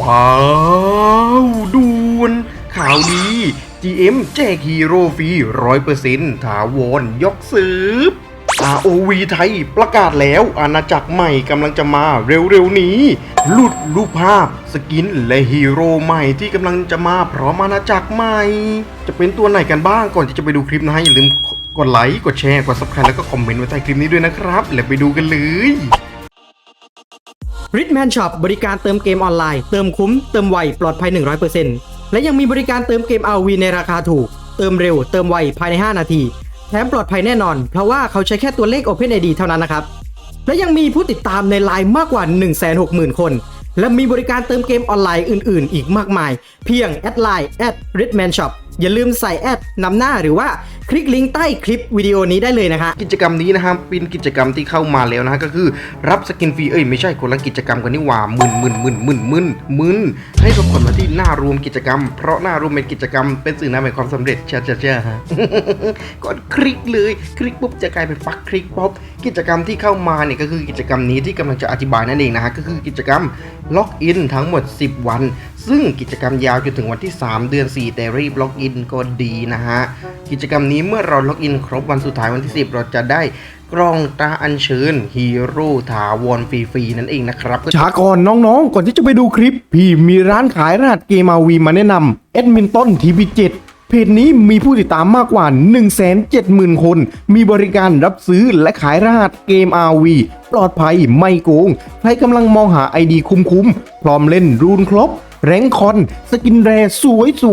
ว้าวด่วนข่าวดี GM แจกฮีโร่ฟรีร้อยเปอร์เซ็นต์ถาวรยกสืบ ROV ไทยประกาศแล้วอาณาจักรใหม่กำลังจะมาเร็วๆนี้ หลุดรูปภาพ สกินและฮีโร่ใหม่ที่กำลังจะมาพร้อมอาณาจักรใหม่ จะเป็นตัวไหนกันบ้างก่อนที่จะไปดูคลิปนะฮะอย่าลืมกดไลค์ กดแชร์ กด subscribe แล้วก็คอมเมนต์ไว้ใต้คลิปนี้ด้วยนะครับ แล้วไปดูกันเลย r i c h m a n Shop บริการเติมเกมออนไลน์ เติมคุ้ม เติมไว ปลอดภัย 100%และยังมีบริการเติมเกม RV ในราคาถูก เติมเร็ว เติมไว ภายใน 5 นาที แถมปลอดภัยแน่นอน เพราะว่าเขาใช้แค่ตัวเลข OpenID เท่านั้นนะครับ และยังมีผู้ติดตามในไลน์มากกว่า 160,000 คน และมีบริการเติมเกมออนไลน์อื่น ๆ อีกมากมาย เพียงแอดไลน์ at r อย่าลืมใส่แอดนำหน้าหรือว่าคลิกลิงก์ใต้คลิปวิดีโอนี้ได้เลยนะคะกิจกรรมนี้นะครับเป็นกิจกรรมที่เข้ามาแล้วนะฮะก็คือรับสกินฟรีเอ้ยไม่ใช่คนละกิจกรรมกันนี่หว่าหมึนหมึนหมึนหมึนหมึนหมึนให้ทุกคนมาที่หน้ารวมกิจกรรม เพราะหน้ารวมเป็นกิจกรรมเป็นสื่อนำแห่งความสำเร็จเช่าเช่าเช่าฮะกดคลิกเลยคลิกปุ๊บจะกลายเป็นปักคลิกป๊อปกิจกรรมที่เข้ามาเนี่ยก็คือกิจกรรมนี้ที่กำลังจะอธิบายนั่นเองนะฮะก็คือกิจกรรมล็อกอินทั้งหมด 10 วัน ซึ่งกิจกรรมยาวจนถึงวันที่ 3 เดือน 4 แต่รีบล็อกอินก็ดีนะฮะ กิจกรรมนี้เมื่อเราล็อกอินครบวันสุดท้ายวันที่ 10 เราจะได้กล้องตาอัญเชิญฮีโร่ถาวรฟรีๆนั่นเองนะครับช้าก่อนน้องๆ ก่อนที่จะไปดูคลิป พี่มีร้านขายรหัสเกมอาวีมาแนะนำแอดมินต้นทีวีเจ็ดเพจนี้มีผู้ติดตามมากกว่า 170,000 คน มีบริการรับซื้อและขายรหัสเกม RV ปลอดภัยไม่โกง ใครกำลังมองหาไอดีคุ้มๆ พร้อมเล่นรูนครบ แรงคอนสกินแรส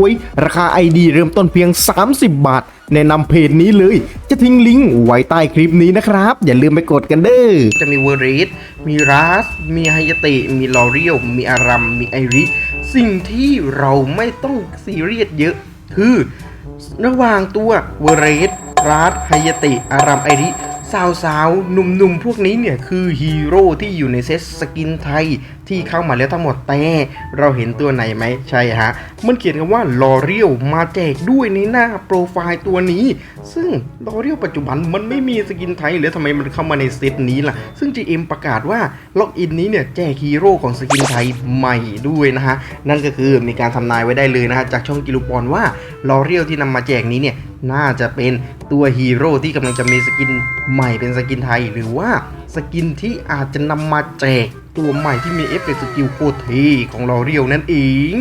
วยๆ ราคาไอดีเริ่มต้นเพียง 30 บาท แนะนำเพจนี้เลย จะทิ้งลิงก์ไว้ใต้คลิปนี้นะครับ อย่าลืมไปกดกันเด้อ จะมีเวอร์เรสมีรัส มีไฮยาเตะมีลอเรียลมีอารัม มีไอริ สิ่งที่เราไม่ต้องซีเรียสเยอะ คือระหว่างตัวเวอร์เรสรัสไฮยาเตะอารัมไอริสาวสาวๆหนุ่มๆ พวกนี้เนี่ย คือฮีโร่ที่อยู่ในเซตสกินไทยที่เข้ามาแล้วทั้งหมดแต่เราเห็นตัวไหนไหมใช่ฮะ มันเขียนกันว่าลอเรียลมาแจกด้วยในหน้าโปรไฟล์ตัวนี้ ซึ่งลอเรียลปัจจุบันมันไม่มีสกินไทยหรือทำไมมันเข้ามาในเซตนี้ล่ะ ซึ่ง GM ประกาศว่าล็อกอินนี้เนี่ยแจกฮีโร่ของสกินไทยใหม่ด้วยนะฮะ นั่นก็คือมีการทำนายไว้ได้เลยนะฮะจากช่องกิลูปอนว่าลอเรียลที่นำมาแจกนี้เนี่ยน่าจะเป็นตัวฮีโร่ที่กำลังจะมีสกินใหม่เป็นสกินไทยหรือว่า สกินที่อาจจะนำมาแจกตัวใหม่ที่มีเอฟเฟกต์สกิลโคตรเทของลอเรียลนั่นเอง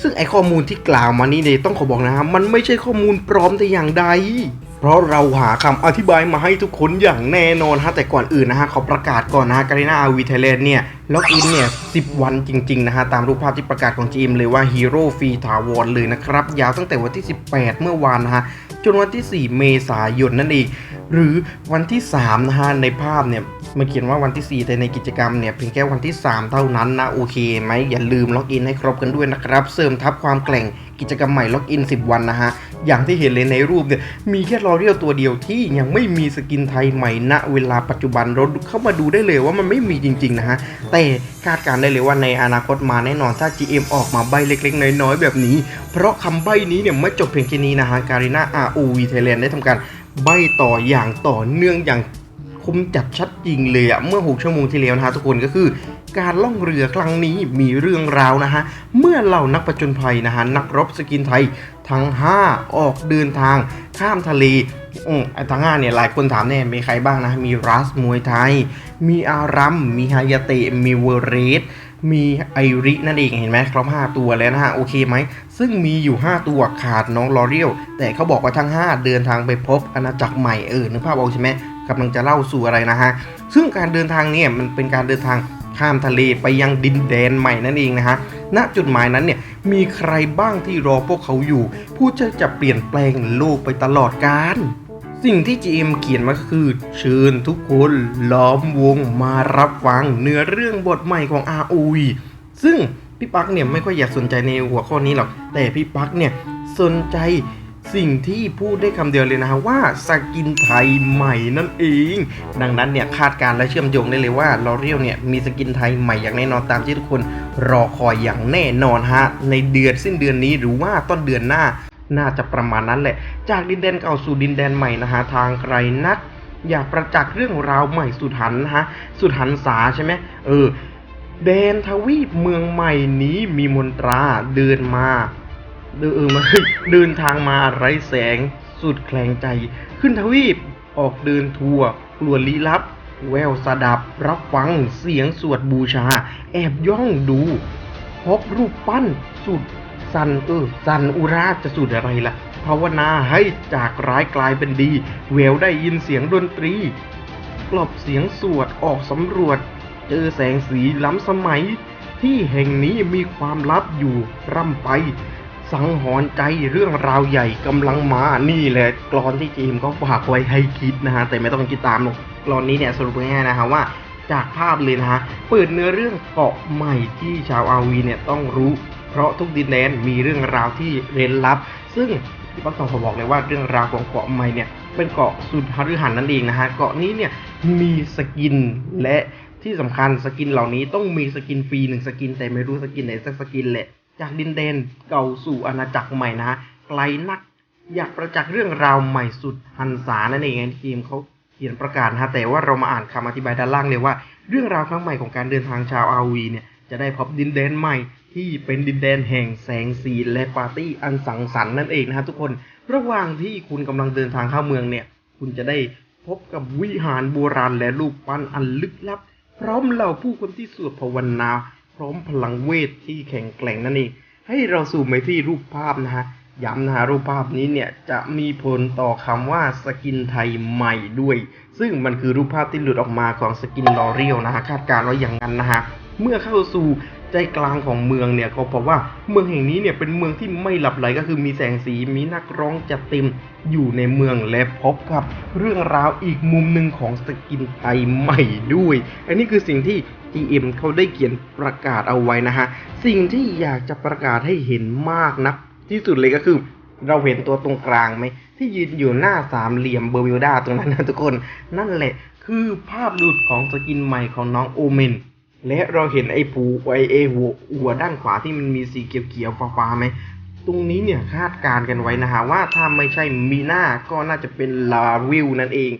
ซึ่งไอข้อมูลที่กล่าวมานี้เนี่ยต้องขอบอกนะครับมันไม่ใช่ข้อมูลปลอมแต่อย่างใด เพราะเราหาคำอธิบายมาให้ทุกคนอย่างแน่นอนฮะแต่ก่อนอื่นนะฮะขอประกาศก่อนนะฮะการีนาอาวีไทยแลนด์เนี่ยล็อกอินเนี่ย10วันจริง ๆ นะฮะ ตามรูปภาพที่ประกาศของจีมเลยว่าฮีโร่ฟรีถาวรเลยนะครับ ยาวตั้งแต่วันที่ 18 เมื่อวานนะฮะ จนวันที่ 4 เมษายนนั่นเอง หรือวันที่3นะฮะในภาพเนี่ยมันเขียนว่าวันที่ 4 แต่ในกิจกรรมเนี่ยเพียงแค่วันที่ 3 เท่านั้นนะโอเคไหมอย่าลืมล็อกอินให้ครบกันด้วยนะครับ เสริมทับความแกร่งกิจกรรมใหม่ล็อกอิน 10 วันนะฮะ อย่างที่เห็นเลยในรูปเนี่ยมีแค่ลอเรียลตัวเดียวที่ยังไม่มีสกินไทยใหม่ณเวลาปัจจุบันเราเข้ามาดูได้เลยว่ามันไม่มีจริงๆนะฮะแต่คาดการได้เลยว่าในอนาคตมาแน่นอนถ้า GM ออกมาใบเล็กๆ น้อยๆ แบบนี้ เพราะคำใบนี้เนี่ยไม่จบเพียงแค่นี้นะฮะการีนา ROV Thailand ได้ทำการใบต่ออย่างต่อเนื่องอย่างคมจัดชัดจริงเลยอะเมื่อ 6 ชั่วโมงที่แล้วนะฮะทุกคนก็คือ การล่องเรือครั้งนี้มีเรื่องราวนะฮะ เมื่อเหล่านักประจนภัยนะฮะ นักรบสกินไทยทั้ง 5 ออกเดินทางข้ามทะเลอืมไอ้ทั้งห้าเนี่ยหลายคนถามแน่มีใครบ้างนะ มีรัสมวยไทย มีอารัม มีฮายาเตะมีเวร์เรสมีไอรินั่นเองเห็นไหมครบ5ตัวแล้วนะฮะ โอเคไหม ซึ่งมีอยู่ 5 ตัวขาดน้องลอเรียลแต่เขาบอกว่าทั้ง 5 เดินทางไปพบอาณาจักรใหม่เออนึกภาพออกใช่ไหมกำลังจะเล่าสู่อะไรนะฮะ ซึ่งการเดินทางเนี่ยมันเป็นการเดินทาง ข้ามทะเลไปยังดินแดนใหม่นั่นเองนะฮะณจุดหมายนั้นเนี่ยมีใครบ้างที่รอพวกเขาอยู่ ผู้จะจะเปลี่ยนแปลงโลกไปตลอดกาลสิ่งที่ GM เขียนมาคือ เชิญทุกคนล้อมวงมารับฟังเนื้อเรื่องบทใหม่ของ ROV ซึ่งพี่ปักเนี่ยไม่ค่อยอยากสนใจในหัวข้อนี้หรอก แต่พี่ปักเนี่ยสนใจ สิ่งที่พูดได้คำเดียวเลยนะฮะว่าสกินไทยใหม่นั่นเอง ดังนั้นเนี่ยคาดการณ์และเชื่อมโยงได้เลยว่าลอเรียลเนี่ยมีสกินไทยใหม่อย่างแน่นอนตามที่ทุกคนรอคอยอย่างแน่นอนฮะในเดือนสิ้นเดือนนี้หรือว่าต้นเดือนหน้าน่าจะประมาณนั้นแหละ จากดินแดนเก่าสู่ดินแดนใหม่นะฮะทางไกลนัก อยากประจักษ์เรื่องราวใหม่สุดหันนะฮะสุดหันษาใช่ไหมเออแดนทวีปเมืองใหม่นี้มีมนตราเดินมา เดินเออมาเดินทางมาไร้แสง สุดแคลงใจ ขึ้นทวีปออกเดินทัวร์กลัวลี้ลับ แววสดับรับฟังเสียงสวดบูชา แอบย่องดูพบรูปปั้นสุดสันเออสันอุราจะสุดอะไรล่ะภาวนาให้จากร้ายกลายเป็นดีแววได้ยินเสียงดนตรี กลบเสียงสวดออกสำรวจ เจอแสงสีล้ำสมัย ที่แห่งนี้มีความลับอยู่ร่ำไป สังหรณ์ใจเรื่องราวใหญ่กำลังมานี่แหละกรอนที่จีมเขาฝากไว้ให้คิดนะฮะแต่ไม่ต้องคิดตามหรอกกรอนนี้เนี่ยสรุปง่ายๆนะฮะว่าจากภาพเลยนะฮะเปิดเนื้อเรื่องเกาะใหม่ที่ชาวอาวีเนี่ยต้องรู้เพราะทุกดินแดนมีเรื่องราวที่เร้นลับ ซึ่งพี่ปักทองขอบอกเลยว่าเรื่องราวของเกาะใหม่เนี่ยเป็นเกาะสุดฮฤหันนั่นเองนะฮะเกาะนี้เนี่ยมีสกินและที่สำคัญสกินเหล่านี้ต้องมีสกินฟรีหนึ่งสกินแต่ไม่รู้สกินไหนสักสกินแหละ จากดินแดนเก่าสู่อาณาจักรใหม่นะฮะไกลนักอยากประจักษ์เรื่องราวใหม่สุดหันษานั่นเองที่ทีมเขาเขียนประกาศนะฮะแต่ว่าเรามาอ่านคำอธิบายด้านล่างเลยว่า เรื่องราวครั้งใหม่ของการเดินทางชาวอาวีเนี่ยจะได้พบดินแดนใหม่ที่เป็นดินแดนแห่งแสงสีและปาร์ตี้อันสังสรรค์นั่นเองนะฮะทุกคนระหว่างที่คุณกำลังเดินทางเข้าเมืองเนี่ย คุณจะได้พบกับวิหารโบราณและรูปปั้นอันลึกลับ พร้อมเหล่าผู้คนที่สวดภาวนา ร้อมพลังเวทที่แข็งแกร่งนั่นเองให้เราสู่ไปที่รูปภาพนะฮะย้ำนะฮะรูปภาพนี้เนี่ยจะมีผลต่อคำว่าสกินไทยใหม่ด้วย ซึ่งมันคือรูปภาพที่หลุดออกมาของสกินลอเรียลนะฮะคาดการณ์ไว้อย่างนั้นนะฮะเมื่อเข้าสู่ ใจกลางของเมืองเนี่ยก็เพราะว่าเมืองแห่งนี้เนี่ยเป็นเมืองที่ไม่หลับไหลก็คือมีแสงสีมีนักร้องจัดเต็มอยู่ในเมืองและพบกับเรื่องราวอีกมุมหนึ่งของสกินไทยใหม่ด้วย อันนี้คือสิ่งที่ GM เขาได้เขียนประกาศเอาไว้นะฮะ สิ่งที่อยากจะประกาศให้เห็นมากนะที่สุดเลยก็คือเราเห็นตัวตรงกลางไหม ที่ยืนอยู่หน้าสามเหลี่ยมเบอร์วิลดาตรงนั้นนะทุกคน นั่นแหละคือภาพหลุดของสกินใหม่ของน้องโอเมน และเราเห็นไอ้ผูไอเอหัวหัวด้านขวาที่มันมีสีเขียวๆฟ้าๆไหมตรงนี้เนี่ยคาดการกันไว้นะฮะว่าถ้าไม่ใช่มีหน้าก็น่าจะเป็นลาวิลนั่นเอง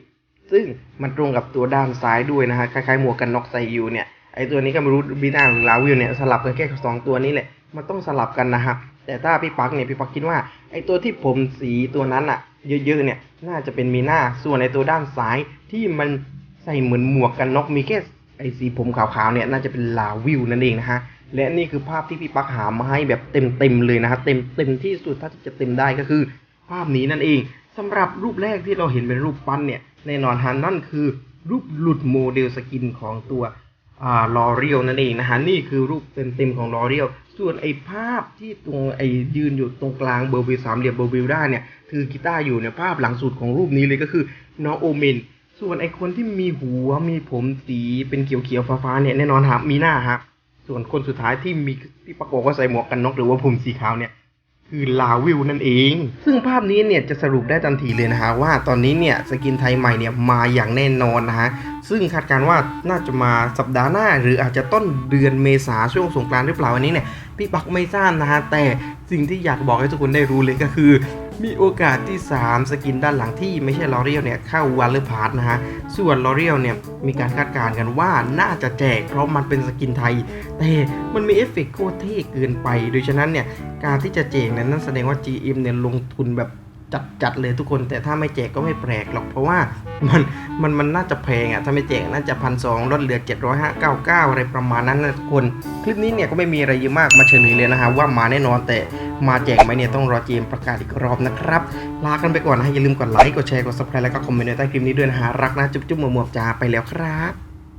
ซึ่งมันตรงกับตัวด้านซ้ายด้วยนะฮะคล้ายๆหมวกกันน็อกใส่อยู่เนี่ยไอตัวนี้ก็ไม่รู้บีน่าหรือลาวิลเนี่ยสลับกันแค่สองตัวนี้แหละมันต้องสลับกันนะฮะแต่ถ้าพี่ปักเนี่ยพี่ปักคิดว่าไอตัวที่ผมสีตัวนั้นอะเยอะๆเนี่ยน่าจะเป็นมีหน้าส่วนไอตัวด้านซ้ายที่มันใส่เหมือนหมวกกันน็อกมีแค่ ไอสีผมขาวๆเนี่ยน่าจะเป็นลาวิลนั่นเองนะฮะและนี่คือภาพที่พี่ปักหามาให้แบบเต็มๆเลยนะฮะเต็มเต็มที่สุดถ้าจะเต็มได้ก็คือ ภาพนี้นั่นเองสำหรับรูปแรกที่เราเห็นเป็นรูปปั้นเนี่ยแน่นอนฮะนั่นคือรูปหลุดโมเดลสกินของตัวอ่าลอเรียลนั่นเองนะฮะนี่คือรูปเต็มๆของลอเรียลส่วนไอ้ภาพที่ตรงไอ้ยืนอยู่ตรงกลางเบอร์วิลสามเหลี่ยมเบอร์วิลได้เนี่ยถือกีตาร์อยู่เนี่ยภาพหลังสุดของรูปนี้เลยก็คือน้องโอเมน ส่วนไอคนที่มีหัวมีผมสีเป็นเขียวๆฟ้าๆเนี่ยแน่นอนฮะมีหน้าฮะส่วนคนสุดท้ายที่มีที่ประกอบว่าใส่หมวกกันน็อกหรือว่าผมสีขาวเนี่ยคือลาวิลนั่นเอง ซึ่งภาพนี้เนี่ยจะสรุปได้ทันทีเลยนะฮะว่าตอนนี้เนี่ยสกินไทยใหม่เนี่ยมาอย่างแน่นอนนะฮะ ซึ่งคาดการณ์ว่าน่าจะมาสัปดาห์หน้า หรืออาจจะต้นเดือนเมษาช่วงสงกรานต์หรือเปล่าอันนี้เนี่ยพี่ปักไม่ทราบนะฮะ แต่สิ่งที่อยากบอกให้ทุกคนได้รู้เลยก็คือ มีโอกาสที่ 3 สกินด้านหลังที่ไม่ใช่ลอเรียลเนี่ยเข้าวันเลอร์พาร์ทนะฮะ ส่วนลอเรียลเนี่ยมีการคาดการณ์กันว่าน่าจะแจกเพราะมันเป็นสกินไทย แต่มันมีเอฟเฟกต์โคตรเท่เกินไป โดยฉะนั้นเนี่ยการที่จะแจกนั้นนั่นแสดงว่า GM เนี่ยลงทุนแบบ จัดๆเลยทุกคน แต่ถ้าไม่แจกก็ไม่แปลกหรอกเพราะว่ามันมันมันน่าจะแพงอะ่ะถ้าไม่แจกน่าจะพันสองลดเหลือ 799อะไรประมาณนั้นนะทุกคน คลิปนี้เนี่ยก็ไม่มีอะไรเยอะมากมาเฉลยเลยนะฮะว่ามาแน่นอนแต่มาแจกไหมเนี่ยต้องรอ GM ประกาศอีกรอบนะครับ ลากันไปก่อนนะอย่าลืมกดไลค์กดแชร์กด subscribe แล้วก็คอมเมนต์ในใต้คลิปนี้ด้วยนะฮะรักนะจุ๊บๆหมวบๆจ้าไปแล้วครับ